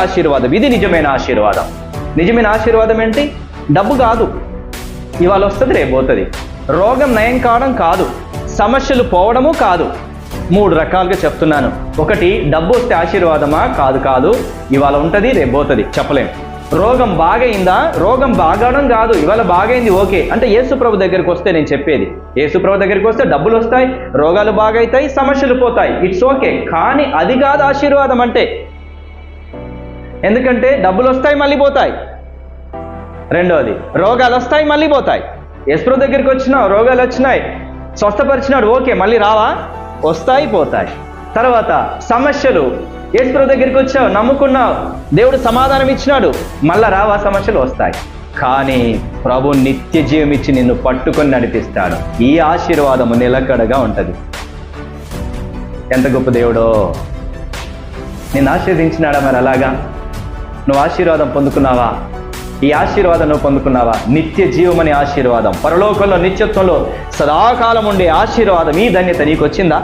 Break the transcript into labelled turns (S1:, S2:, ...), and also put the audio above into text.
S1: ఆశీర్వాదం. ఇది నిజమైన ఆశీర్వాదం. నిజమైన ఆశీర్వాదం ఏంటి? డబ్బు కాదు. ఇవాళ వస్తుంది రేపోతుంది రోగం నయం కావడం కాదు. సమస్యలు పోవడము కాదు. మూడు రకాలుగా చెప్తున్నాను. ఒకటి డబ్బు వస్తే ఆశీర్వాదమా? కాదు కాదు. ఇవాళ ఉంటుంది రేపు పోతుంది. చెప్పలేం. రోగం బాగైందా? రోగం బాగడం కాదు. ఇవాళ బాగైంది ఓకే. అంటే యేసుప్రభు దగ్గరికి వస్తే నేను చెప్పేది. యేసుప్రభు దగ్గరికి వస్తే డబ్బులు వస్తాయి రోగాలు బాగైతాయి సమస్యలు పోతాయి. ఇట్స్ ఓకే కానీ అది కాదు ఆశీర్వాదం అంటే. ఎందుకంటే డబ్బులు వస్తాయి మళ్ళీ పోతాయి. రెండవది రోగాలు వస్తాయి మళ్ళీ పోతాయి. యశ్ప్రో దగ్గరికి వచ్చినావు రోగాలు వచ్చినాయి. స్వస్థపరిచినాడు ఓకే మళ్ళీ రావా? వస్తాయి పోతాయి. తర్వాత సమస్యలు. యశ్ప్రో దగ్గరికి వచ్చావు నమ్ముకున్నావు. దేవుడు సమాధానం ఇచ్చినాడు. మళ్ళా రావా? సమస్యలు వస్తాయి. కానీ ప్రభు నిత్య జీవం ఇచ్చి నిన్ను పట్టుకొని నడిపిస్తాడు. ఈ ఆశీర్వాదము నిలకడగా ఉంటుంది. ఎంత గొప్ప దేవుడో. నిన్ను ఆశీర్వదించినాడా మరి అలాగా? నువ్వు ఆశీర్వాదం పొందుకున్నావా? ఈ ఆశీర్వాదం నువ్వు పొందుకున్నావా? నిత్య జీవమనే ఆశీర్వాదం. పరలోకంలో నిత్యత్వంలో సదాకాలం ఉండే ఆశీర్వాదం ఈ ధన్యత నీకు వచ్చిందా